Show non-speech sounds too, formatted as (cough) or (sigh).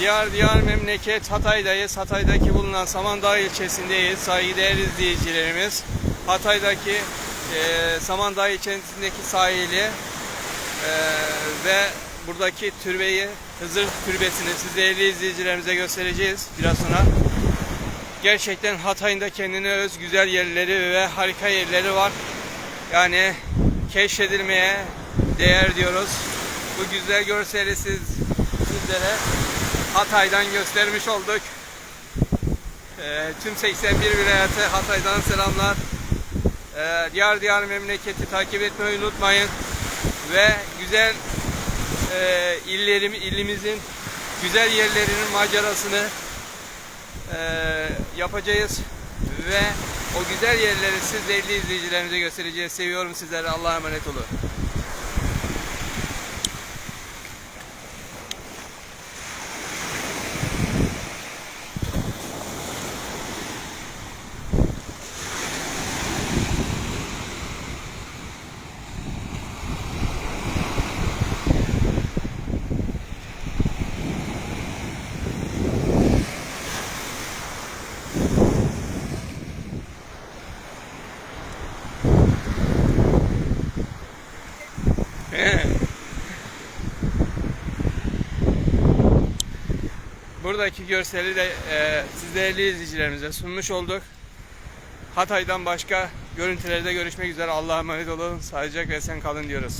Diyar diyar memleket Hatay'dayız. Hatay'daki bulunan Samandağ ilçesindeyiz. Saygıdeğer izleyicilerimiz. Hatay'daki e, Samandağ ilçesindeki sahili e, ve buradaki türbeyi Hızır Türbesi'ni siz değerli izleyicilerimize göstereceğiz biraz sonra. Gerçekten Hatay'ın da kendine öz güzel yerleri ve harika yerleri var. Yani keşfedilmeye değer diyoruz. Bu güzel görseli siz, sizlere Hatay'dan göstermiş olduk. Ee, tüm 81 vilayete Hatay'dan selamlar. Ee, diyar diyar memleketi takip etmeyi unutmayın. Ve güzel e, illerim, ilimizin güzel yerlerinin macerasını e, yapacağız. Ve o güzel yerleri siz değerli izleyicilerimize göstereceğiz. Seviyorum sizleri. Allah'a emanet olun. (laughs) Buradaki görseli de e, siz izleyicilerimize sunmuş olduk. Hatay'dan başka görüntülerde görüşmek üzere. Allah'a emanet olun. Sağlıcakla esen kalın diyoruz.